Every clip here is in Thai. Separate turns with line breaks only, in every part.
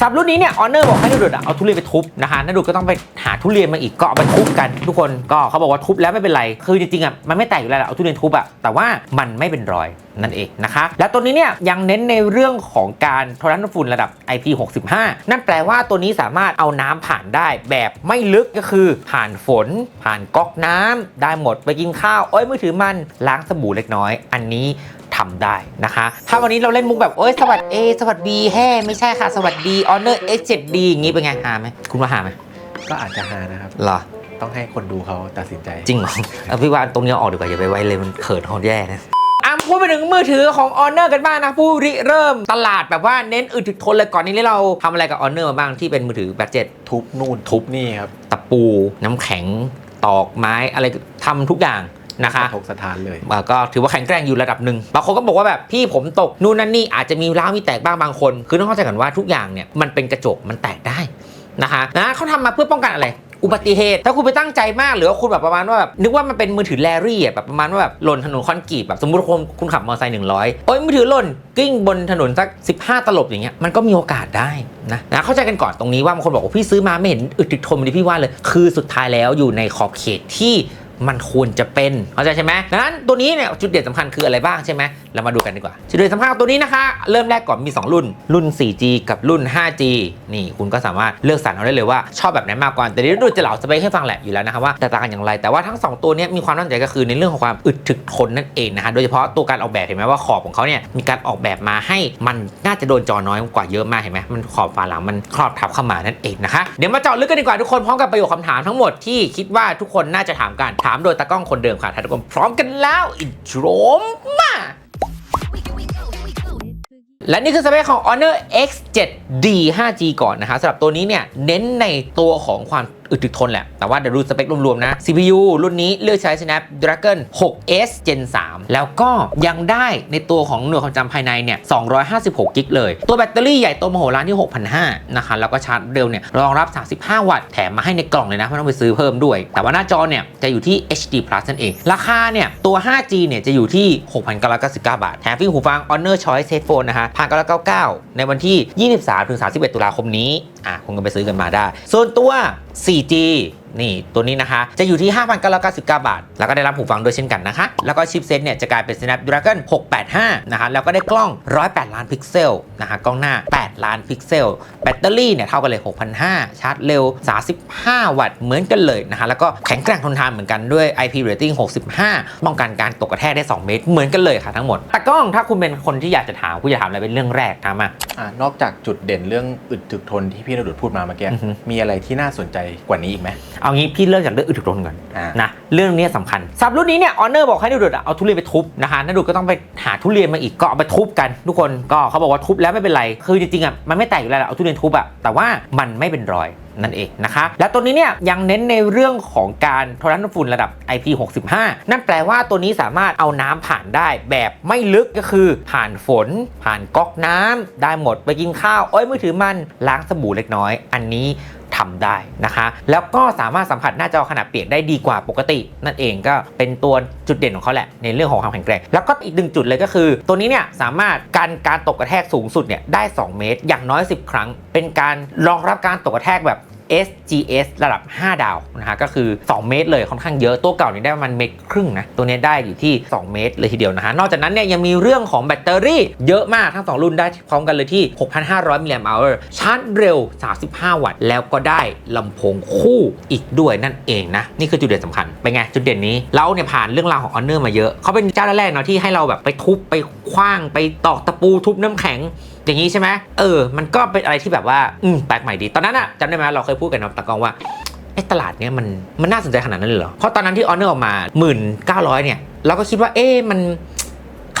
สับรุ่นนี้เนี่ยออเนอร์บอกให้นดุดอะเอาทุเรียนไปทุบนะคะนดุดก็ต้องไปหาทุเรียนมาอีกก็เอาไปทุบกัน ทุกคนก็เขาบอกว่าทุบแล้วไม่เป็นไร คือจริงๆอะมันไม่แตกอยู่แล้วเอาทุเรียนทุบอะแต่ว่ามันไม่เป็นรอยนั่นเองนะคะ และตัวนี้เนี่ยยังเน้นในเรื่องของการทนน้ำฝุ่นระดับ IP65 นั่นแปลว่าตัวนี้สามารถเอาน้ำผ่านได้แบบไม่ลึกก็คือ ผ่านฝน ผ่านก๊อกน้ำได้หมดไปกินข้าว โอ้ยมือถือมันล้างสบู่เล็กน้อย อันนี้ ทำได้นะคะ ถ้าวันนี้เราเล่นมุกแบบโอ้ยสวัสดีสวัสดีแฮ่ไม่ใช่ค่ะ สวัสดี Honor X7D อย่างงี้เป็นไงหาไหมคุณว่าหาไหม
ก็อาจจะหานะครับ
เหรอ
ต้องให้คนดูเขาตัดสินใจ
จริงเหรอเอาพี่ว่าตรงนี้เอาออกดีกว่าอย่าไปไว้เลยมันเขินเขาแย่นะอะพูดไปถึงมือถือของ Honor กันบ้างนะ ผู้ริเริ่มตลาดแบบว่าเน้นอึดถึกทนเลยก่อนนี้เราทำอะไรกับ Honor มาบ้างที่เป็นมือถือแบตเจ็ต
ทุบนู่นทุบนี่ครับ
ตะปูน้ำแข็งตอกไม้อะไรทำทุกอย่าง นะคะ
สะทกสถานเลย
อ่าก็ถือว่าแข็งแกร่งอยู่ระดับหนึ่งบางคนก็บอกว่าแบบพี่ผมตกนู่นนั่นนี่อาจจะมีร้าวมีแตกบ้างบางคน คือต้องเข้าใจกันว่าทุกอย่างเนี่ยมันเป็นกระจกมันแตกได้นะคะนะเขาทำมาเพื่อป้องกันอะไรอุบัติเหตุถ้าคุณไปตั้งใจมากหรือว่าคุณแบบประมาณว่าแบบนึกว่ามันเป็นมือถือแรรี่อะแบบประมาณว่าแบบหล่นถนนคอนกรีตแบบสมมติคุณคุณขับมอเตอร์ไซค์หนึ่งร้อยโอ้ยมือถือหล่นกิ้งบนถนนสัก 15 ตลบอย่างเงี้ยมันก็มีโอกาสได้นะนะเข้าใจกันก่อนตรงนี้ว่าบางคนบอกว่าพี่ซื้อมาไม่เห็นอึดถึกทนเหมือนที่พี่ว่าเลย คือสุดท้ายแล้วอยู่ในขอบเขตที่ มันควรจะเป็นเข้าใจใช่ไหมดังนั้นตัวนี้เนี่ยจุดเด่นสำคัญคืออะไรบ้างใช่ไหมเรามาดูกันดีกว่า จุดเด่นสำคัญตัวนี้นะคะ เริ่มแรกก่อนมี 2 รุ่น รุ่น 4G กับรุ่น 5G นี่คุณก็สามารถเลือกสรรเอาได้เลยว่าชอบแบบไหนมากกว่า แต่เดี๋ยวดูจะเหล่าสเปคให้ฟังแหละอยู่แล้วนะครับว่าแตกต่างกันอย่างไร แต่ว่าทั้ง 2 ตัวนี้มีความน่าสนใจก็คือในเรื่องของความอึดถึกทนนั่นเองนะฮะโดยเฉพาะตัวการออกแบบเห็นไหมว่าขอบของเขาเนี่ยมีการออกแบบมาให้มันน่าจะโดนจอน้อยกว่าเยอะมากเห็นไหมมันขอบฝาหลังมันครอบทับเข้ามานั่นเองนะคะเดี๋ยวมาเจาะลึกกันดีกว่าทุกคนพร้อมกับประโยคคำถามทั้งหมดที่คิดว่าทุกคนน่าจะถามกันถามโดยตากล้องคนเดิมค่ะท่าทุกคนพร้อมกันแล้วอินโทรมาและนี่คือสเปคของ Honor X7D 5G ก่อนนะคะสำหรับตัวนี้เนี่ยเน้นในตัวของความ อึดถึกทนแหละ แต่ว่าเดี๋ยวดูสเปครวมๆนะ CPU รุ่นนี้เลือกใช้ Snapdragon 6S Gen 3 แล้วก็ยังได้ในตัวของหน่วยความจำภายในเนี่ย 256 กิกเลย ตัวแบตเตอรี่ใหญ่โตมโหฬารที่ 6,500นะคะ แล้วก็ชาร์จเร็วเนี่ย รองรับ 35 วัตต์ แถมมาให้ในกล่องเลยนะ ไม่ต้องไปซื้อเพิ่มด้วย แต่ว่าหน้าจอเนี่ยจะอยู่ที่ HD Plus นั่นเอง ราคาเนี่ยตัว 5G เนี่ยจะอยู่ที่ 6,999 บาท แถมฟรีหูฟัง Honor Choice Headphone นะคะ1,999 ในวันที่ 23-31 ตุลาคมนี้ อะคุณก็ไปซื้อกันมาได้ ส่วนตัว 4G นี่ตัวนี้นะคะ จะอยู่ที่ 5,999 บาท แล้วก็ได้รับหูฟังด้วยเช่นกันนะคะ แล้วก็ชิปเซตเนี่ยจะกลายเป็น Snapdragon 685 นะคะ แล้วก็ได้กล้อง 108 ล้านพิกเซลนะคะ กล้องหน้า 8 ล้านพิกเซล แบตเตอรี่เนี่ยเท่ากันเลย 6,500 ชาร์จเร็ว 35 วัตต์เหมือนกันเลยนะคะ แล้วก็แข็งแกร่งทนทานเหมือนกันด้วย IP rating 65 ป้องกันการตกกระแทกได้ 2 เมตร เหมือนกันเลยค่ะทั้งหมดแต่กล้องถ้าคุณเป็นคนที่อยากจะถามคุณจะถามอะไรเป็นเรื่องแรกถามมา
อ่านอกจากจุดเด่นเรื่องอึดถึกทนที่พี่นดุดพูดมาเมื่อกี้
อือฮึ
มีอะไรที่น่าสนใจกว่านี้อีกไหม
เอางี้พี่เริ่มจากเรื่องอึดถึกทนก่อน
อ่า
นะเรื่องนี้สำคัญสำหรับรุ่นนี้เนี่ยออเนอร์บอกให้นดุดอะเอาทุเรียนไปทุบนะคะนดุดก็ต้องไปหาทุเรียนมาอีกก็เอาไปทุบกันทุกคนก็เขาบอกว่าทุบแล้วไม่เป็นไรคือจริงๆอะมันไม่แตกอยู่แล้วแหละเอาทุเรียนทุบอะแต่ว่ามันไม่เป็นรอยนั่นเองนะคะ และตัวนี้เนี่ยยังเน้นในเรื่องของการทนน้ำฝุ่นระดับ IP65 นั่นแปลว่าตัวนี้สามารถเอาน้ำผ่านได้แบบไม่ลึกก็คือ ผ่านฝน ผ่านก๊อกน้ำได้หมดไปกินข้าว โอ้ยมือถือมันล้างสบู่เล็กน้อย อันนี้ ทำได้นะคะ แล้วก็สามารถสัมผัสหน้าจอขนาดเปียกได้ดีกว่าปกติ นั่นเองก็เป็นตัวจุดเด่นของเขาแหละในเรื่องของความแข็งแกร่ง แล้วก็อีกหนึ่งจุดเลยก็คือ ตัวนี้เนี่ยสามารถการการตกกระแทกสูงสุดเนี่ยได้ 2 เมตร อย่างน้อย 10 ครั้ง เป็นการรองรับการตกกระแทกแบบ SGS ระดับ 5 ดาวนะฮะก็คือ 2 เมตรเลยค่อนข้างเยอะตัวเก่านี่ได้ประมาณเมตรครึ่งนะตัวนี้ได้อยู่ที่ 2 เมตรเลยทีเดียวนะฮะนอกจากนั้นเนี่ยยังมีเรื่องของแบตเตอรี่เยอะมากทั้ง 2 รุ่นได้พร้อมกันเลยที่ 6,500 มิลลิแอมป์อชาร์จเร็ว 35 วัตต์ แล้วก็ได้ลำโพงคู่อีกด้วยนั่นเองนะ นี่คือจุดเด่นสำคัญเป็นไงจุดเด่นนี้เราเนี่ยผ่านเรื่องราวของ Honor มาเยอะเขาเป็นเจ้าแรกๆเนาะที่ให้เราแบบไปทุบไปคว้างไปตอกตะปูทุบน้ำแข็ง อย่างนี้ใช่ไหมเออ มันก็เป็นอะไรที่แบบว่าอืมแปลกใหม่ดี ตอนนั้นอะจำได้ไหมเราเคยพูดกันเนาะตะกองว่าไอ้ตลาดเนี้ยมันมันน่าสนใจขนาดนั้นเลยเหรอ เพราะตอนนั้นที่ออเนอร์ออกมา 1,900เนี่ยเราก็คิดว่าเอ๊ะมัน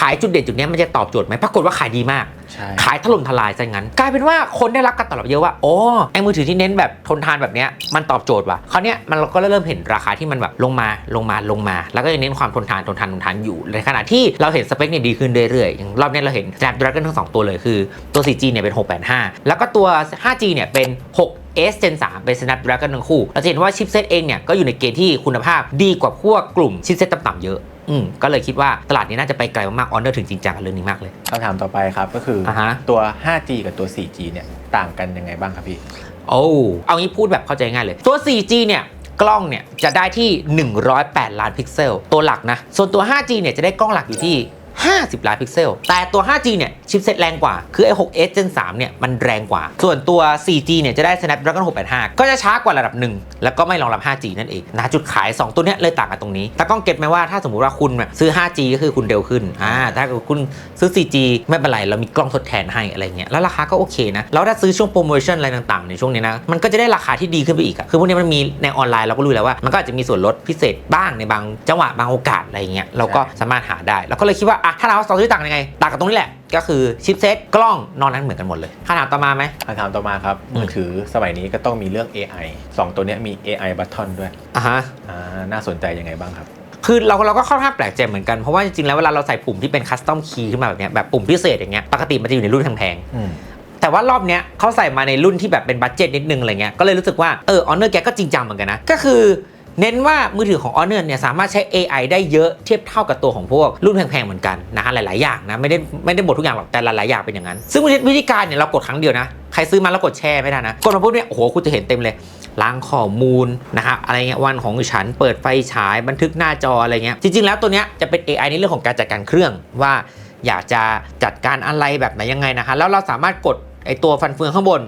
ขายจุดเด่นจุดเนี้ยมันจะตอบโจทย์ไหมปรากฏว่าขายดีมาก
ใช่
ขายถล่มทลายซะงั้น กลายเป็นว่าคนได้รับการตอบรับเยอะว่าโอ้ไอ้มือถือที่เน้นแบบทนทานแบบเนี้ยมันตอบโจทย์ว่ะคราวเนี้ยมันเราก็เริ่มเห็นราคาที่มันแบบลงมาลงมาลงมา แล้วก็ยังเน้นความทนทานทนทานทนทานอยู่ในขณะที่เราเห็นสเปคเนี่ยดีขึ้นเรื่อยๆอย่างรอบเนี้ยเราเห็น Snapdragon ทั้งสองตัวเลยคือตัว 4G เนี่ยเป็น 685 แล้วก็ตัว 5G เนี่ยเป็น 6 S Gen 3 เป็น Snapdragon ทั้งคู่ เราจะเห็นว่าชิปเซตเองเนี่ยก็อยู่ในเกณฑ์ที่คุณภาพดีกว่าพวกกลุ่มชิปเซตต่ำๆเยอะ อืมก็เลยคิดว่าตลาดนี้น่าจะไปไกลมากๆออนเนอร์ถึงจริงจังกับเรื่องนี้มากเลย
คำถามต่อไปครับก็คืออ
อ่าฮะ
ตัว 5G กับตัว 4G เนี่ยต่างกันยังไงบ้างครับพี่
โอ้เอางี้พูดแบบเข้าใจง่ายเลย ตัว 4G เนี่ย กล้องเนี่ย จะได้ที่ 108 ล้านพิกเซล ตัวหลักนะ ส่วนตัว 5G เนี่ย จะได้กล้องหลักอยู่ที่ 50 ล้านพิกเซล แต่ตัว 5G เนี่ย ชิปเซ็ตแรงกว่า คือไอ้ 6s Gen 3 เนี่ย มันแรงกว่า ส่วนตัว 4G เนี่ย จะได้ Snapdragon 685 ก็จะช้ากว่าระดับหนึ่ง แล้วก็ไม่รองรับ 5G นั่นเองนะจุดขาย 2 ตัวเนี้ยเลยต่างกันตรงนี้ แต่กล้องเก็ตไหมว่าถ้าสมมติว่าคุณซื้อ 5G ก็คือคุณเร็วขึ้นอ่าถ้าคุณซื้อ 4G ไม่เป็นไร เรามีกล้องทดแทนให้อะไรเงี้ยแล้วราคาก็โอเคนะแล้วถ้าซื้อช่วงโปรโมชั่นอะไรต่างๆในช่วงนี้นะมันก็จะได้ราคาที่ดีขึ้นไปอีกอะคือพวกนี้มันมีในออนไลน์เราก็รู้แล้วว่ามันก็อาจจะมีส่วนลดพิเศษบ้างในบางจังหวะบางโอกาสอะไรเงี้ยเราก็สามารถหาได้ แล้วก็เลยคิดว่าอะถ้าเราสองตัวต่างยังไงต่างกันตรงนี้แหละ ก็คือชิปเซตกล้องนอกนั้นเหมือนกันหมดเลยคำถามต่อมาไหม
คำถามต่อมาครับ
อืม
มือถือสมัยนี้ก็ต้องมีเรื่อง AI 2 ตัวเนี้ยมี AI button ด้วย
อะฮะ
อ่าน่าสนใจยังไงบ้างครับ
คือเราเราก็ค่อนข้างแปลกใจเหมือนกัน เพราะว่าจริงๆ แล้วเวลาเราใส่ปุ่มที่เป็นคัสตอมคีย์ขึ้นมาแบบเนี้ยแบบปุ่มพิเศษอย่างเงี้ยปกติมันจะอยู่ในรุ่นแพง
อืม
ๆแต่ว่ารอบเนี้ยเขาใส่มาในรุ่นที่แบบเป็นบัตเจ็ตนิดนึงอะไรเงี้ยก็เลยรู้สึกว่าเออ Honor แกก็จริงจังเหมือนกันนะก็คือ เน้นว่ามือถือของ Honor เนี่ยสามารถใช้ AI ได้เยอะเทียบเท่ากับตัวของพวกรุ่นแพงๆเหมือนกันนะฮะหลายๆอย่างนะไม่ได้ไม่ได้หมดทุกอย่างหรอกแต่หลายๆอย่างเป็นอย่างนั้น ซึ่งวิธีการเนี่ยเรากดครั้งเดียวนะใครซื้อมาแล้วกดแชร์ไม่ได้นะ กดมาปุ๊บเนี่ยโอ้โหคุณจะเห็นเต็มเลยล้างข้อมูลนะฮะอะไรเงี้ยวันของฉันเปิดไฟฉายบันทึกหน้าจออะไรเงี้ยจริง ๆ แล้วตัวเนี้ยจะเป็น AI ในเรื่องของการจัดการเครื่องว่าอยากจะจัดการอะไรแบบไหนยังไงนะคะแล้วเราสามารถกดไอตัวฟันเฟืองข้างบน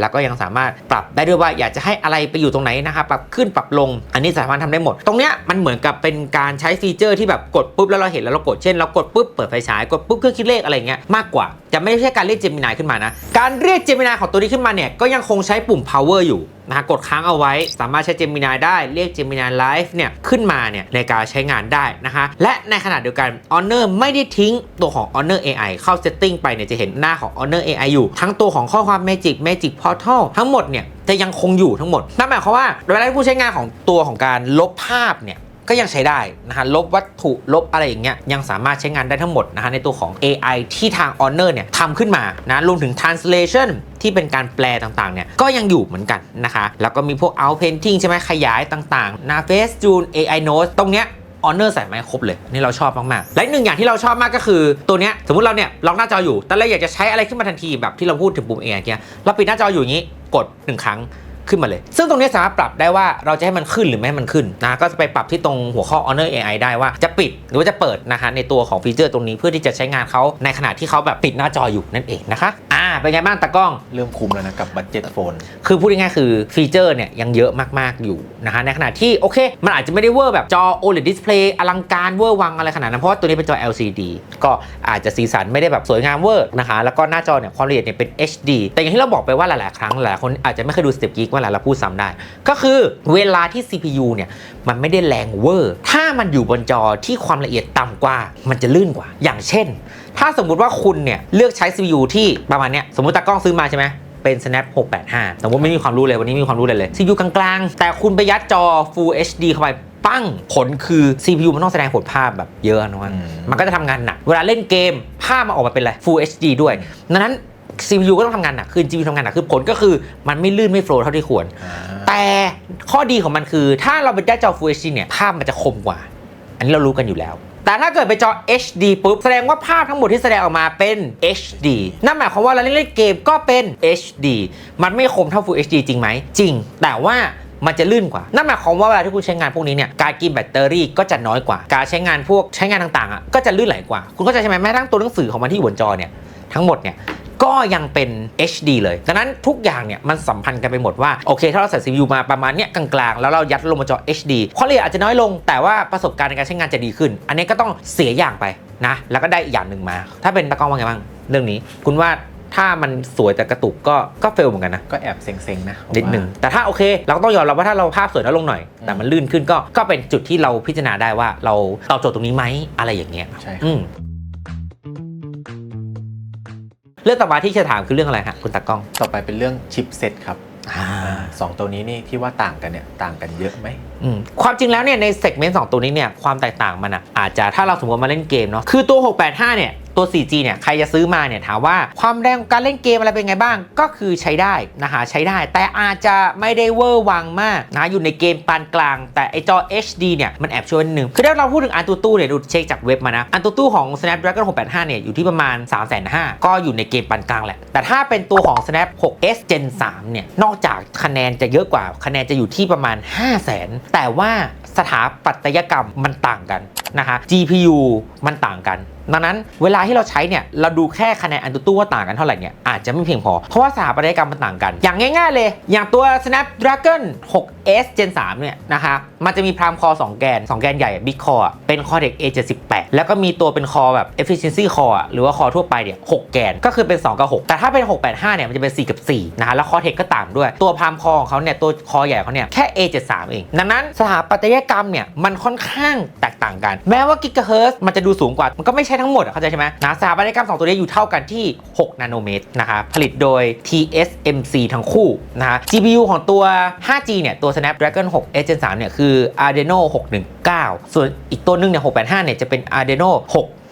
แล้วก็ยังสามารถปรับได้ด้วยว่าอยากจะให้อะไรไปอยู่ตรงไหนนะครับปรับขึ้นปรับลง อันนี้สามารถทำได้หมด ตรงเนี้ยมันเหมือนกับเป็นการใช้ฟีเจอร์ที่แบบกดปุ๊บแล้วเราเห็นแล้วเรากดเช่นเรากดปุ๊บเปิดไฟฉายกดปุ๊บเครื่องคิดเลขอะไรเงี้ยมากกว่าจะไม่ใช่การเรียกเจมินายขึ้นมานะการเรียกเจมินายของตัวนี้ขึ้นมาเนี่ยก็ยังคงใช้ปุ่ม power อยู่ นะฮะกดค้างเอาไว้ สามารถใช้เจมินายได้เรียกเจมินายไลฟ์เนี่ยขึ้นมาเนี่ยในการใช้งานได้นะคะและในขณะเดียวกัน Honor ไม่ได้ทิ้งตัวของ Honor AI เข้า setting ไปเนี่ยจะเห็นหน้าของ Honor AI อยู่ ทั้งตัวของข้อความ Magic Magic Portal ทั้งหมดเนี่ยจะยังคงอยู่ทั้งหมดนั่นหมายความว่าเวลาผู้ใช้งานของตัวของการลบภาพเนี่ย ก็ยังใช้ได้นะฮะลบวัตถุลบอะไรอย่างเงี้ยยังสามารถใช้งานได้ทั้งหมดนะฮะในตัวของ AI ที่ทาง Honor เนี่ยทำขึ้นมานะรวมถึง translation ที่เป็นการแปลต่างๆ เนี่ย ก็ยังอยู่เหมือนกันนะคะ แล้วก็มีพวก out painting ใช่ไหมขยายต่างๆนา Face Tune AI Notes ตรงเนี้ย Honor ใส่มาให้ครบเลยนี่เราชอบมาก ๆ และหนึ่งอย่างที่เราชอบมากก็คือตัวเนี้ยสมมติเราเนี่ยล็อกหน้าจออยู่ แต่เราอยากจะใช้อะไรขึ้นมาทันทีแบบที่เราพูดถึงปุ่ม AI เงี้ยเราปิดหน้าจออยู่อย่างนี้กดหนึ่งครั้ง ขึ้นมาเลย ซึ่งตรงนี้สามารถปรับได้ว่าเราจะให้มันขึ้นหรือไม่ให้มันขึ้นนะก็จะไปปรับที่ตรงหัวข้อ Honor AI ได้ว่าจะปิดหรือว่าจะเปิดนะคะในตัวของฟีเจอร์ตรงนี้เพื่อที่จะใช้งานเขาในขณะที่เขาแบบปิดหน้าจออยู่นั่นเองนะคะ เป็นไงบ้างตากล้อง
เริ่มคุ้มแล้วนะกับบัตเจ็ตโฟน
คือพูดง่ายๆคือฟีเจอร์เนี่ยยังเยอะมากๆอยู่นะฮะในขณะที่โอเค มันอาจจะไม่ได้เวอร์แบบจอ OLED display อลังการเวอร์วังอะไรขนาดนั้นเพราะว่าตัวนี้เป็นจอ LCD ก็อาจจะสีสันไม่ได้แบบสวยงามเวอร์นะคะแล้วก็หน้าจอเนี่ยความละเอียดเนี่ยเป็น HD แต่อย่างที่เราบอกไปว่าหลายๆครั้งหลายคนอาจจะไม่เคยดู Step Geek ว่าหลายเราพูดซ้ำได้ ก็คือเวลาที่ CPU เนี่ยมันไม่ได้แรงเวอร์ ถ้ามันอยู่บนจอที่ความละเอียดต่ำกว่า มันจะลื่นกว่า อย่างเช่น ถ้าสมมุติว่าคุณเนี่ยเลือกใช้ CPU ที่ประมาณเนี้ยสมมติตากล้องซื้อมาใช่ไหมเป็น snap 685สมมติไม่มีความรู้เลยวันนี้ไม่มีความรู้เลยเลย CPU กลางๆ แต่คุณไปยัดจอ full HD เข้าไปปั้งผลคือ CPU มันต้องแสดงผลภาพแบบเยอะนะว่า
อืม
มันก็จะทำงานหนัก เวลาเล่นเกม ภาพมันออกมาเป็นอะไร full HD ด้วยดังนั้น CPU ก็ต้องทำงานหนักคือ GPU ทำงานหนักคือผลก็คือมันไม่ลื่นไม่โฟล์เท่าที่ควร
อ่า
แต่ข้อดีของมันคือ ถ้าเราเป็นจอ Full HD เนี่ย ภาพมันจะคมกว่า อันนี้เรารู้กันอยู่แล้ว แต่ถ้าเกิดไปจอ HD ปุ๊บ แสดงว่าภาพทั้งหมดที่แสดงออกมาเป็น HD นั่นหมายความว่าเราเล่นเกมก็เป็น HD มันไม่คมเท่า Full HD จริงไหม จริง แต่ว่ามันจะลื่นกว่า นั่นหมายความว่าเวลาที่คุณใช้งานพวกนี้เนี่ย การกินแบตเตอรี่ก็จะน้อยกว่า การใช้งานพวกใช้งานต่างๆอะก็จะลื่นไหลกว่า คุณเข้าใจใช่ไหมแม้ทั้งตัวหนังสือของมันที่อยู่บนจอเนี่ยทั้งหมดเนี่ย ก็ยังเป็น HD เลย ดังนั้นทุกอย่างเนี่ยมันสัมพันธ์กันไปหมดว่า โอเค ถ้าเราใส่ CPU มาประมาณเนี้ยกลางๆ แล้วเรายัดลงมาจอ HD ความละเอียดอาจจะน้อยลง แต่ว่าประสบการณ์ในการใช้งานจะดีขึ้น อันนี้ก็ต้องเสียอย่างไปนะ แล้วก็ได้อีกอย่างหนึ่งมา ถ้าเป็นตะกล้องว่าไงบ้างเรื่องนี้ คุณว่าถ้ามันสวยแต่กระตุกก็ก็เฟลเหมือนกันนะ
ก็แอบเซ็งๆนะผมว่า
นิดหนึ่ง แต่ถ้าโอเค เราก็ต้องยอมรับว่าถ้าเราภาพสวยน้อยลงหน่อย แต่มันลื่นขึ้นก็ก็เป็นจุดที่เราพิจารณาได้ว่าเราตอบโจทย์ตรงนี้ไหมอะไรอย่างเงี้ย
ใช่ครับ
อืม เรื่องต่อมาที่จะถามคือเรื่องอะไรฮะคุณตากล้อง
ต่อไปเป็นเรื่องชิปเซ็ตครับ
อ่า
อ่าสองตัวนี้นี่ที่ว่าต่างกันเนี่ยต่างกันเยอะไหม
อืมความจริงแล้วเนี่ยในเซกเมนต์สองตัวนี้เนี่ยความแตกต่างมันอะอาจจะถ้าเราสมมติมาเล่นเกมเนาะคือตัว 685 เนี่ย ตัว 4G เนี่ยใครจะซื้อมาเนี่ยถามว่าความแรงของการเล่นเกมอะไรเป็นไงบ้าง ก็คือใช้ได้นะฮะใช้ได้ แต่อาจจะไม่ได้เวอร์วังมากนะอยู่ในเกมปานกลาง แต่ไอจอ HD เนี่ยมันแอบช่วยนิดนึงคือถ้าเราพูดถึงอันตูตู้เนี่ยดูเช็คจากเว็บมานะอันตูตู้ของ Snapdragon 685 เนี่ยอยู่ที่ประมาณ 3 5 0 0 0ก็อยู่ในเกมปานกลางแหละ แต่ถ้าเป็นตัวของ Snap 6s Gen 3 เนี่ยนอกจากคะแนนจะเยอะกว่าคะแนนจะอยู่ที่ประมาณ 5 0 0 0 0 0แต่ว่าสถาปัตยกรรมมันต่างกันนะคะ GPU มันต่างกัน ดังนั้นเวลาที่เราใช้เนี่ยเราดูแค่คะแนนอันตุตู้ว่าต่างกันเท่าไหร่เนี่ยอาจจะไม่เพียงพอ เพราะว่าสถาปัตยกรรมมันต่างกัน อย่างง่ายๆเลย อย่างตัว Snapdragon 6s Gen 3เนี่ยนะคะมันจะมีพรามคอ2แกน 2 แกนใหญ่ Big Core อเป็น Cortex A78 แล้วก็มีตัวเป็นคอแบบ Efficiency Core อหรือว่าคอทั่วไปเนี่ย6แกนก็คือเป็น 2 กับ 6 แต่ถ้าเป็น 685เนี่ยมันจะเป็น 4 กับ 4 นะคะแล้ว Cortex ก็ต่างด้วย ตัวพรามคอของเขาเนี่ยตัวคอใหญ่เขาเนี่ยแค่ A73 เอง ดังนั้นสถาปัตยกรรมเนี่ยมันค่อนข้างแตกต่างกัน แม้ว่ากิกะเฮิร์มันจะดูสูงกว่ามันก็ไม่ใช่ทั้งหมดเข้าใจใช่ไหมนะสถาปัตยกรรม 2 ตัวนี้อยู่เท่ากันที่ 6 นาโนเมตรนะคะผลิตโดย TSMC ทั้งคู่นะคะ GPU ของตัว 5G เนี่ย ตัว Snapdragon 6 Gen 3เนี่ย คือ Adreno 619 ส่วนอีกตัวหนึงเนี่ย 685 เนี่ย จะเป็น Adreno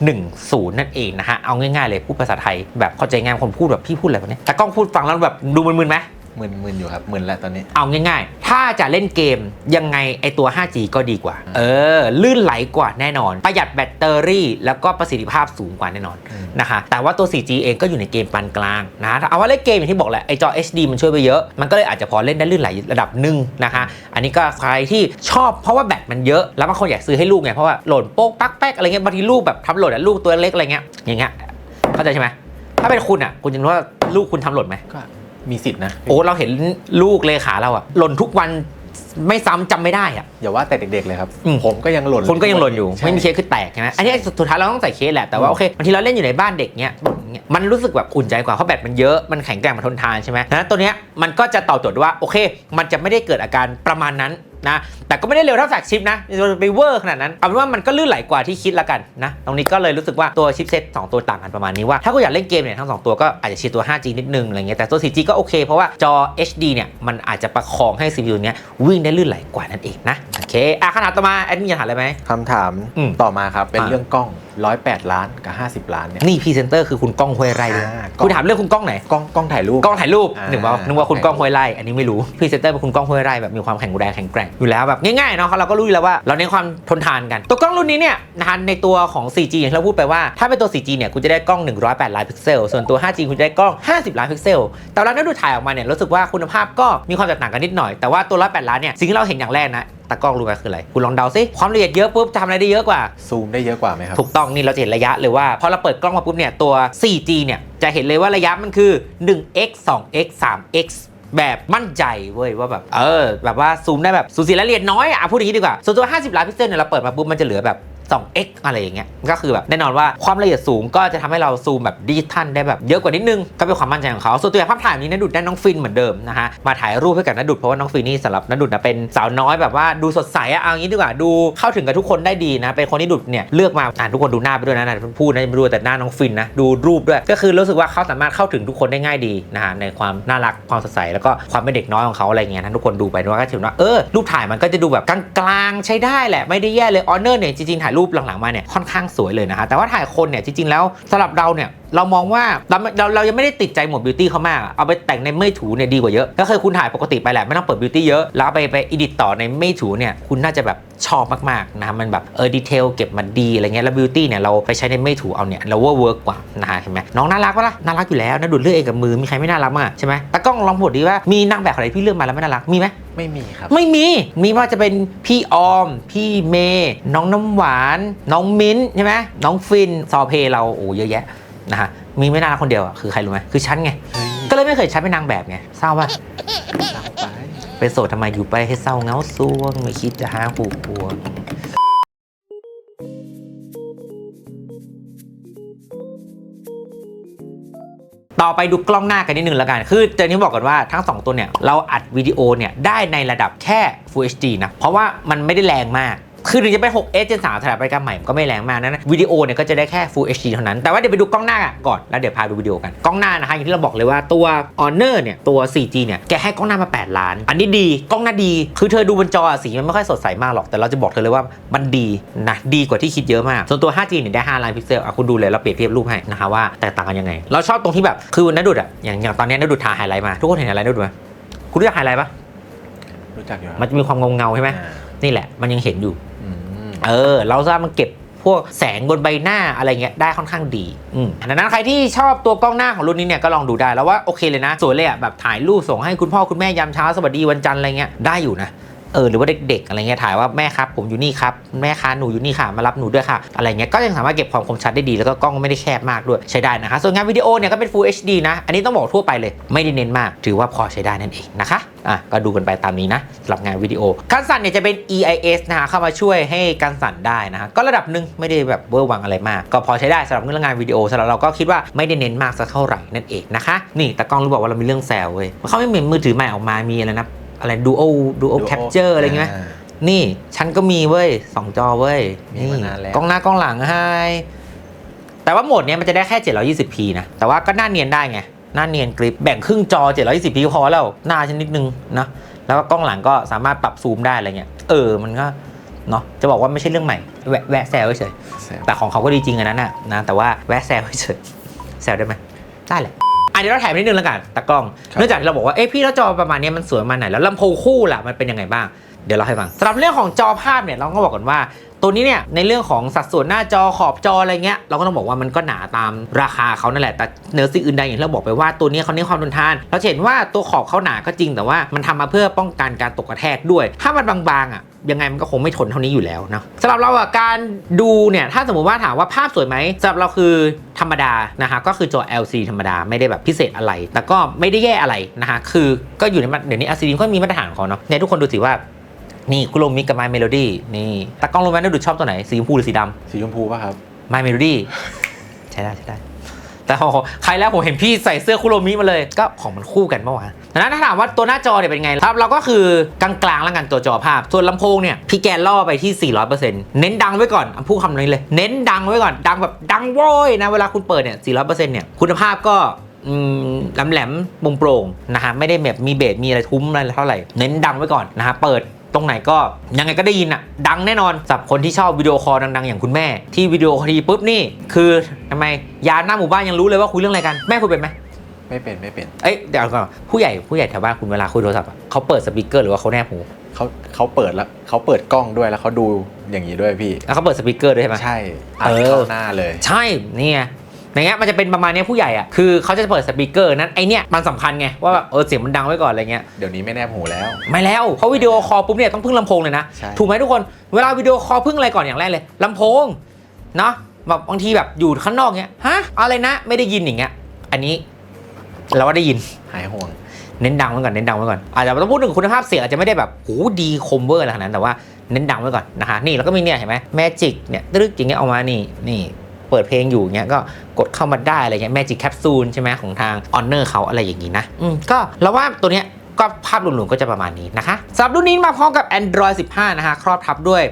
610 นั่นเองนะฮะ เอาง่ายๆเลยพูดภาษาไทยแบบเข้าใจง่ายคนพูดแบบพี่พูดอะไรวะเนี่ยแต่กล้องพูดฟังแล้วแบบดูมึนๆไหม
มึนมึนอยู่ครับมึนแล้วตอนนี้
เอาง่ายๆ ถ้าจะเล่นเกมยังไงไอตัว 5G ก็ดีกว่า เออ ลื่นไหลกว่าแน่นอน ประหยัดแบตเตอรี่ แล้วก็ประสิทธิภาพสูงกว่าแน่นอน
อืม
นะคะ แต่ว่าตัว 4G เองก็อยู่ในเกมปานกลางนะเอาว่าเล่นเกมอย่างที่บอกแหละไอจอ HD มันช่วยไปเยอะ มันก็เลยอาจจะพอเล่นได้ลื่นไหลระดับหนึ่งนะคะ อันนี้ก็ใครที่ชอบเพราะว่าแบตมันเยอะ แล้วบางคนอยากซื้อให้ลูกไง เพราะว่าโหลดโป๊กปักแป๊กอะไรเงี้ย บางทีลูกแบบทำโหลดอะลูกตัวเล็กอะไรเงี้ย อย่างเงี้ย เข้าใจใช่ไหม ถ้าเป็นคุณอะคุณจะรู้ว่าลูกคุณทำโหลดไหม
ก็ มีสิทธินะ
โอ้เราเห็นลูกเลขาเราอะหล่นทุกวันไม่ซ้ำจำไม่ได้อะ
อย่าว่าแต่เด็กๆเลยครับ
อืม
ผมก็ยังหล่น
คนก็ยังหล่นอยู่
ใช่
ไม่มีเคสคือแตกใช่ไหมอันนี้สุดท้ายเราต้องใส่เคสแหละแต่ว่า
อืม
โอเคบางทีเราเล่นอยู่ในบ้านเด็กเนี้ยหล่นอย่างเงี้ยมันรู้สึกแบบอุ่นใจกว่าเพราะแบตมันเยอะมันแข็งแกร่งมันทนทานใช่ไหมดังนั้นตัวเนี้ยมันก็จะตอบโจทย์ว่าโอเค มันจะไม่ได้เกิดอาการประมาณนั้นนะแต่ก็ไม่ได้เร็วเท่าแฟลกชิปนะจะไปเวอร์ขนาดนั้นเอาเป็นว่ามันก็ลื่นไหลกว่าที่คิดละกันนะตรงนี้ก็เลยรู้สึกว่าตัวชิปเซ็ต2ตัวต่างกันประมาณนี้ว่าถ้าคุณอยากเล่นเกมเนี่ยทั้งสองตัวก็อาจจะชีตัว 5G นิดนึงอะไรเงี้ยแต่ตัว 4G ก็โอเคเพราะว่าจอ HD เนี่ยมันอาจจะประคองให้ CPU เนี้ยวิ่งได้ลื่นไหลกว่านั่นเองนะโอเคอะขนาดต่อมาแอดมินอยากถามอะไรไหม
คำถาม
อืม
ต่อมาครับ เป็น
อ่า
เรื่องกล้อง 108 ล้านกับ 50 ล้านเนี่ย
นี่พรีเซนเตอร์คือคุณก้องห้วยไร่ด้วย
อ่า
คุณถามเรื่องคุณก้องไหน
กล้องกล้องถ่ายรูป
กล้องถ่ายรูป
อ่า
หนึ่งว่านึกว่าคุณก้องห้วยไร่อันนี้ไม่รู้พรีเซนเตอร์เป็นคุณก้องห้วยไร่แบบมีความแข็งแรงแข็งแกร่งอยู่แล้วแบบง่ายๆเนาะเราก็รู้อยู่แล้วว่าเราเน้นความทนทานกัน ตัวกล้องรุ่นนี้เนี่ยนะคะในตัวของ 4G อย่างที่เราพูดไปว่าถ้าเป็นตัว 4G เนี่ยคุณจะได้กล้อง 108 ล้านพิกเซล ส่วนตัว 5G คุณจะได้กล้อง 50 ล้านพิกเซล แต่เวลาเราดูถ่ายออกมาเนี่ยรู้สึกว่าคุณภาพก็มีความแตกต่างกันนิดหน่อย แต่ว่าตัว 108 ล้านเนี่ยสิ่งที่เราเห็นอย่างแรกนะตากล้องรู้ไหมคืออะไร คุณลองเดาซิ ความละเอียดเยอะปุ๊บจะทำอะไรได้เยอะกว่า
ซูมได้เยอะกว่าไหมครับ
ถูกต้องนี่เราจะเห็นระยะเลยว่า พอเราเปิดกล้องมาปุ๊บเนี่ยตัว 4G เนี่ยจะเห็นเลยว่าระยะมันคือ 1x 2x 3x แบบมั่นใจเว้ยว่าแบบเออแบบว่าซูมได้แบบสูสีรายละเอียดน้อยอะพูดอย่างนี้ดีกว่าส่วนตัว 50 ล้านพิกเซลเนี่ยเราเปิดมาปุ๊บมันจะเหลือแบบ 2x อะไรอย่างเงี้ยก็คือแบบแน่นอนว่าความละเอียดสูงก็จะทำให้เราซูมแบบดิจิทัลได้แบบเยอะกว่านิดนึง ก็เป็นความมั่นใจของเขาส่วนตัวอย่างภาพถ่ายนี้นดุดได้น้องฟินเหมือนเดิมนะฮะมาถ่ายรูปให้กับนดุดเพราะว่าน้องฟินนี่สำหรับนดุดนะเป็นสาวน้อยแบบว่าดูสดใสอะเอางี้ดีกว่าดูเข้าถึงกับทุกคนได้ดีนะเป็นคนที่ดุดเนี่ยเลือกมาอ่านทุกคนดูหน้าไปด้วยนะนะพูดนะไม่ดูแต่หน้าน้องฟินนะดูรูปด้วย ก็คือรู้สึกว่าเขาสามารถเข้าถึงทุกคนได้ง่ายดีนะฮะในความน่ารักความสดใสแล้วก็ความเป็นเด็กน้อยของเขาอะไรเงี้ยนะทุกคนดูไปด้วยก็ถือว่าเออรูปถ่ายมันก็จะดูแบบกลางๆใช้ได้แหละไม่ได้แย่เลยออเนอร์เนี่ยจริงๆถ่ายรูปหลังๆมาเนี่ยค่อนข้างสวยเลยนะฮะแต่ว่าถ่ายคนเนี่ยจริงๆแล้วสำหรับเราเนี่ยเรามองว่าเราเราเรายังไม่ได้ติดใจโหมดบิวตี้เขามากอะเอาไปแต่งในไม่ถูเนี่ยดีกว่าเยอะ ก็คือคุณถ่ายปกติไปแหละไม่ต้องเปิดบิวตี้เยอะ แล้วเอาไปไปอิดิตต่อในไม่ถูเนี่ยคุณน่าจะแบบชอบมากๆนะฮะมันแบบเออดีเทลเก็บมาดีอะไรเงี้ยแล้วบิวตี้เนี่ยเราไปใช้ในไม่ถูเอาเนี่ยเราว่าเวิร์กกว่านะฮะเห็นไหมน้องน่ารักปะล่ะน่ารักอยู่แล้วนะดูดเลือกเองกับมือมีใครไม่น่ารักมั้งอะใช่ไหมตากล้องลองพูดดีว่ามีนางแบบอะไรที่เลือกมาแล้วไม่น่ารักมีไหม
ไม่มีครับ
ไม่มี มีว่าจะเป็นพี่ออม พี่เมย์น้องน้ำหวาน น้องมิ้นท์ใช่ไหมน้องฟินซอเพเราโอ้เยอะแยะ นะฮะมีไม่น่ารักคนเดียวอะคือใครรู้ไหมคือฉันไง
เฮ้ย
ก็เลยไม่เคยใช้เป็นนางแบบไงเศร้าป่ะ
เศร้าไป
เป็นโสดทำไมอยู่ไปให้เศร้าเหงาซวงไม่คิดจะหาผู้ควงต่อไปดูกล้องหน้ากันนิดนึงแล้วกัน คือเจนนี้บอกก่อนว่าทั้ง 2 ตัวเนี่ย เราอัดวิดีโอเนี่ย ได้ในระดับแค่ Full HD นะ เพราะว่ามันไม่ได้แรงมาก คือถึงจะเป็น 6S Gen 3สถาปัตยกรรมใหม่มันก็ไม่แรงมากนะวิดีโอเนี่ยก็จะได้แค่ Full HD เท่านั้น แต่ว่าเดี๋ยวไปดูกล้องหน้าก่อน แล้วเดี๋ยวพาดูวิดีโอกัน กล้องหน้านะคะอย่างที่เราบอกเลยว่าตัว Honor เนี่ยตัว 4G เนี่ยแกให้กล้องหน้ามา 8 ล้าน อันนี้ดีกล้องหน้าดี คือเธอดูบนจออะสีมันไม่ค่อยสดใสมากหรอก แต่เราจะบอกเธอเลยว่ามันดีนะดีกว่าที่คิดเยอะมาก ส่วนตัว 5G เนี่ยได้ 5 ล้านพิกเซลอะคุณดูเลยเราเปรียบเทียบรูปให้นะคะว่าแตกต่างกันยังไง เราชอบตรงที่แบบคือนัดดุดอะอย่างอย่างตอนเนี้ยนัดดุดทาไฮไลท์มาทุกคนเห็นไฮไลท์นัดดุดไหมคุณรู้จักไฮไลท์ปะ
รู้จักอยู่ครับ
มันจะมีความเงาเงาๆใช่ไหม
อ่า
นี่แหละมันยังเห็นอยู่
อืม
เออ เราสามารถมันเก็บพวกแสงบนใบหน้าอะไรเงี้ยได้ค่อนข้างดีอืมดังนั้นใครที่ชอบตัวกล้องหน้าของรุ่นนี้เนี่ยก็ลองดูได้แล้วว่าโอเคเลยนะ สวยเลยอะแบบถ่ายรูปส่งให้คุณพ่อคุณแม่ยามเช้าสวัสดีวันจันทร์อะไรเงี้ยได้อยู่นะ เออหรือว่าเด็กๆอะไรเงี้ยถ่ายว่าแม่ครับผมอยู่นี่ครับแม่ค้าหนูอยู่นี่ค่ะมารับหนูด้วยค่ะ อะไรเงี้ยก็ยังสามารถเก็บความคมชัดได้ดีแล้วก็กล้องไม่ได้แคบมากด้วยใช้ได้นะคะส่วนงานวิดีโอเนี่ยก็เป็น Full HD นะ อันนี้ต้องบอกทั่วไปเลยไม่ได้เน้นมาก ถือว่าพอใช้ได้นั่นเองนะคะอะก็ดูกันไปตามนี้นะสำหรับงานวิดีโอการสั่นเนี่ยจะเป็น EIS นะคะเข้ามาช่วยให้การสั่นได้นะคะก็ระดับหนึ่งไม่ได้แบบเวอร์วังอะไรมาก ก็พอใช้ได้สำหรับเรื่องงานวิดีโอสำหรับเราก็คิดว่าไม่ได้เน้นมากสักเท่าไหร่นั่นเองนะคะนี่แต่กล้องรู้บอกว่าเรามีเรื่องแซวเว้ยเขาไม่เหมือนมือถือใหม่ออกมามีอะไรนะ อะไร Duo Duo Capture อะไรเงี้ยานี่ฉันก็มีเว้ยสองจอเว้ย
มีมานานแล้ว
กล้องหน้ากล้องหลังให้แต่ว่าโหมดเนี้ยมันจะได้แค่ 720p นะ แต่ว่าก็หน้าเนียนได้ไงหน้าเนียนกริปแบ่งครึ่งจอ 720p ก็พอแล้วหน้าฉันนิดนึงนะแล้วก็กล้องหลังก็สามารถปรับซูมได้อะไรเงี้ยเออมันก็เนาะจะบอกว่าไม่ใช่เรื่องใหม่แวะแวะแซวเฉย
แซว
แต่ของเขาก็ดีจริงอันนั้นน่ะนะแต่ว่าแวะแซวเฉยแซวได้ไหมได้แหละ อันนี้เราถ่ายไปนิดนึงแล้วกันตากล้อง เนื่องจากที่เราบอกว่า เอ้พี่แล้วจอประมาณนี้มันสวยประมาณไหน แล้วลำโพงคู่ล่ะมันเป็นยังไงบ้าง เดี๋ยวเราให้ฟังสำหรับเรื่องของจอภาพเนี่ยเราก็บอกก่อนว่า ตัวนี้เนี่ยในเรื่องของสัดส่วนหน้าจอขอบจออะไรเงี้ยเราก็ต้องบอกว่ามันก็หนาตามราคาเขานั่นแหละแต่เนื้อสิ่งอื่นใดอย่างที่เราบอกไปว่าตัวนี้เขาเน้นความทนทาน เราเห็นว่าตัวขอบเขาหนาก็จริงแต่ว่ามันทำมาเพื่อป้องกันการตกกระแทกด้วย ถ้ามันบางๆอะยังไงมันก็คงไม่ทนเท่านี้อยู่แล้วนะสำหรับเราอะการดูเนี่ยถ้าสมมติว่าถามว่าภาพสวยไหมสำหรับเราคือธรรมดานะคะก็คือจอ LCD ธรรมดาไม่ได้แบบพิเศษอะไร แต่ก็ไม่ได้แย่อะไรนะคะคือก็อยู่ในมาเดี๋ยวนี้ LCD ก็มีมาตรฐานของเขาเนาะเนี่ยทุกคนดูสิว่า นี่คุโรมิกับ My Melody นี่ตากล้องรู้ไหมน่าดูชอบตัวไหน สีชมพูหรือสีด
สีชมพูป่ะครับำ
My Melody ใช้ได้ใช้ได้ แต่พอใครแล้วผมเห็นพี่ใส่เสื้อคุโรมิมาเลย ก็ของมันคู่กันเมื่อวานดังนั้นถ้าถามว่าตัวหน้าจอเนี่ยเป็นไงครับ เราก็คือกลางๆแล้วกันตัวจอภาพ ส่วนลำโพงเนี่ยพี่แกล่อไปที่ 400%เน้นดังไว้ก่อนอะพูดคำนี้เลย เน้นดังไว้ก่อน ดังแบบดังโว้ยนะ เวลาคุณเปิดเนี่ย 400%เนี่ยคุณภาพก็อืมแหลมแหลมๆมุมโปร่งนะฮะไม่ได้แบบมีเบสมีอะไรทุ้มอะไรเท่าไหร่ เน้นดังไว้ก่อนนะฮะเปิด ตรงไหนก็ยังไงก็ได้ยินอะดังแน่นอนสำหรับคนที่ชอบวิดีโอคอลดังๆ อย่างคุณแม่ ที่วิดีโอคอลทีปุ๊บนี่ คือทำไมยามหน้าหมู่บ้านยังรู้เลยว่าคุยเรื่องอะไรกันแม่คุยเป็นไหม
ไม่เป็นไม่เป็น
เอ้ยเดี๋ยวก่อนผู้ใหญ่ผู้ใหญ่แถวบ้านคุณเวลาคุยโทรศัพท์อะเขาเปิดสปีกเกอร์หรือว่าเขาแนบหู
เขาเขาเปิดแล้วเขาเปิดกล้องด้วยแล้วเขาดูอย่างนี้ด้วยพี่
แล้วเขาเปิดสปีกเกอร์ด้วยใช่ไหม
ใช่อัด
เออ
เข้าหน้าเลย
ใช่ นี่ไง อย่างเงี้ยมันจะเป็นประมาณเนี้ยผู้ใหญ่อะคือเขาจะเปิดสปีกเกอร์นั้นไอเนี้ยมันสำคัญไงว่าแบบเออเสียงมันดังไว้ก่อนอะไรเงี้ย
เดี๋ยวนี้ไม่แนบหูแล้ว
ไม่แล้วเพราะวิดีโอคอลปุ๊บเนี่ยต้องพึ่งลำโพงเลยนะ
ใช่
ถูกไหมทุกคนเวลาวิดีโอคอลพึ่งอะไรก่อนอย่างแรกเลยลำโพงเนาะแบบบางทีแบบอยู่ข้างนอกเงี้ยฮะอะไรนะไม่ได้ยินอย่างเงี้ยอันนี้เราว่าได้ยิน
หายห่วง
เน้นดังไว้ก่อนเน้นดังไว้ก่อนอาจจะต้องพูดถึงคุณภาพเสียงอาจจะไม่ได้แบบโหดีคมเวอร์อะไรขนาดนั้นแต่ว่าเน้นดังไว้ก่อนนะคะนี่แล้วก็มีเนี่ยเห็นไหมแมจิกเนี่ยตึ๊กอย่างเงี้ยเอามานี่นี่ เปิดเพลงอยู่เงี้ยก็กดเข้ามาได้อะไรเงี้ยแมจิกแคปซูลใช่ไหมของทางออนเนอร์เขาอะไรอย่างงี้นะอืมก็เราว่าตัวเนี้ยก็ภาพรวมๆก็จะประมาณนี้นะคะสำหรับรุ่นนี้มาพร้อมกับ Android 15 นะคะครอบทับด้วย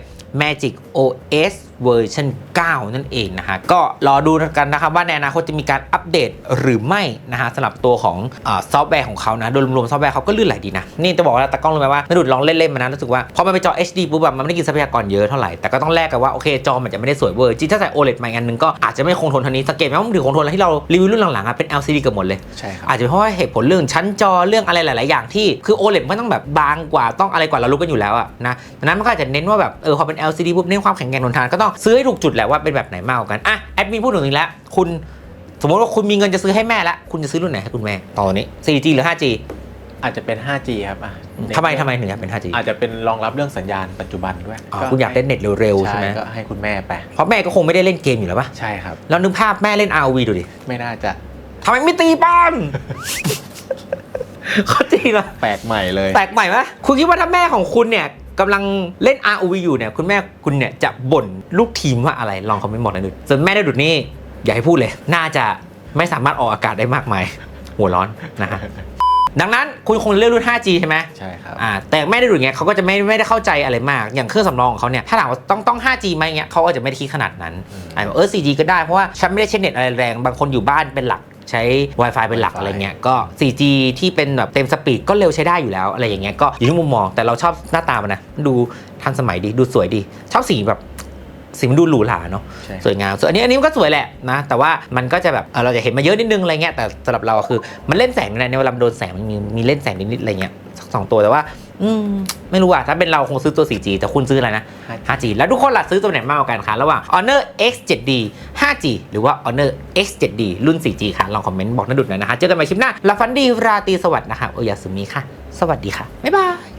Magic OS เวอร์ชัน9 นั่นเองนะฮะ ก็รอดูกันนะครับว่าในอนาคตจะมีการอัปเดตหรือไม่นะฮะสำหรับตัวของอาซอฟต์แวร์ของเขานะ โดยรวมๆซอฟต์แวร์เขาก็ลื่นไหลดีนะ นี่จะบอกว่าตากล้องรู้ไหมว่านาดุดลองเล่นๆมานะรู้สึกว่าพอมันเป็นจอ HD ปุ๊บแบบมันไม่ได้กินทรัพยากรเยอะเท่าไหร่ แต่ก็ต้องแลกกันว่าโอเคจอมันจะไม่ได้สวยเวอร์จริงถ้าใส่ OLED มาอีกอันนึงก็อาจจะไม่คงทนเท่านี้สังเกตไหมว่ามือถือคงทนแล้วที่เรารีวิวรุ่นหลังๆอะเป็น LCD เกือบหมดเลย
ใช่ครับ
อาจจะเป็นเพราะว่าเหตุผลเรื่องชั้นจอเรื่องอะไรหลาย ๆ อย่างที่คือ OLED มันก็ต้องแบบบางกว่าต้องอะไรกว่าเรารู้กันอยู่แล้วอะนะดังนั้นมันก็อาจจะเน้นว่าแบบเออพอเป็น LCD ปุ๊บเน้นความแข็งแกร่งทนทานก็ต้องซื้อให้ถูกจุดแหละว่าเป็นแบบไหนมากกว่ากันอะแอดมินพูดถึงอีกแล้วคุณสมมติว่าคุณมีเงินจะซื้อให้แม่แล้วคุณจะซื้อรุ่นไหนให้คุณแม่ตอนนี้ 4G หรือ 5G
อาจจะเป็น 5G ครับอะ
ทำไมทำไมถึงอยากเป็น 5G
อาจจะเป็นรองรับเรื่องสัญญาณปัจจุบันด้วย
อ๋อคุณอยากเล่นเน็ตเร็วๆใช่ไหม
ก็ให้คุณแม่ไป
เพราะแม่ก็คงไม่ได้เล่นเกมอยู่แล้วป่ะ
ใช่ครับ
แล้วนึกภาพแม่เล่น ROV ดูดิ
ไม่น่าจะ
ทำไมไม่ตีป้อมเขาจริงเหรอ
แปลกใหม่เลย
แปลกใหม่ไหมคุณคิดว่าถ้าแม่ของคุณเนี่ย กำลังเล่น ROV อยู่เนี่ยคุณแม่คุณเนี่ยจะบ่นลูกทีมว่าอะไรลองคอมเมนต์บอกหน่อยดูส่วนแม่ได้ดุดนี่อย่าให้พูดเลย น่าจะไม่สามารถออกอากาศได้มากมาย หัวร้อนนะฮะดังนั้นคุณคงเลือกรุ่น 5G ใช่ไหม
ใช่ครับ
อ่าแต่ไม่ได้ดูอย่างเงี้ยเขาก็จะไม่ไม่ได้เข้าใจอะไรมาก อย่างเครื่องสำรองของเขาเนี่ยถ้าถามว่าต้องต้อง 5G ไหมเงี้ยเขาก็จะไม่ได้คิดขนาดนั้น
อืม
อ่าบอกเออ 4G ก็ได้เพราะว่าฉันไม่ได้ใช้เน็ตอะไรแรงบางคนอยู่บ้านเป็นหลัก ใช้ Wi-Fi เป็นหลัก
Wi-Fi
อะไรเงี้ยก็ 4G ที่เป็นแบบเต็มสปีดก็เร็วใช้ได้อยู่แล้วอะไรอย่างเงี้ยก็อยู่ที่มุมมองแต่เราชอบหน้าตามันนะดูทันสมัยดีดูสวยดีชอบสีแบบสีมันดูหรูหราเนาะ
ใช่
สวยงามส่วนอันนี้อันนี้มันก็สวยแหละนะแต่ว่ามันก็จะแบบเอ่อเราจะเห็นมาเยอะนิดนึงอะไรเงี้ยแต่สำหรับเราอะคือมันเล่นแสงในในเวลามันโดนแสงมันมีมีเล่นแสงนิดๆอะไรเงี้ยสักสองตัวแต่ว่า อืมไม่รู้อะถ้าเป็นเราคงซื้อตัว 4G แต่คุณซื้ออะไรนะ 5G แล้วทุกคนล่ะซื้อตัวไหนมากกว่ากันคะระหว่าง Honor X 7D 5G หรือว่า Honor X 7D รุ่น 4G ค่ะลองคอมเมนต์บอกนันดุดหน่อยนะคะเจอกันใหม่คลิปหน้าลาฟันดีราตรีสวัสดิ์นะคะโอยาสุมิค่ะ สวัสดีค่ะบ๊ายบาย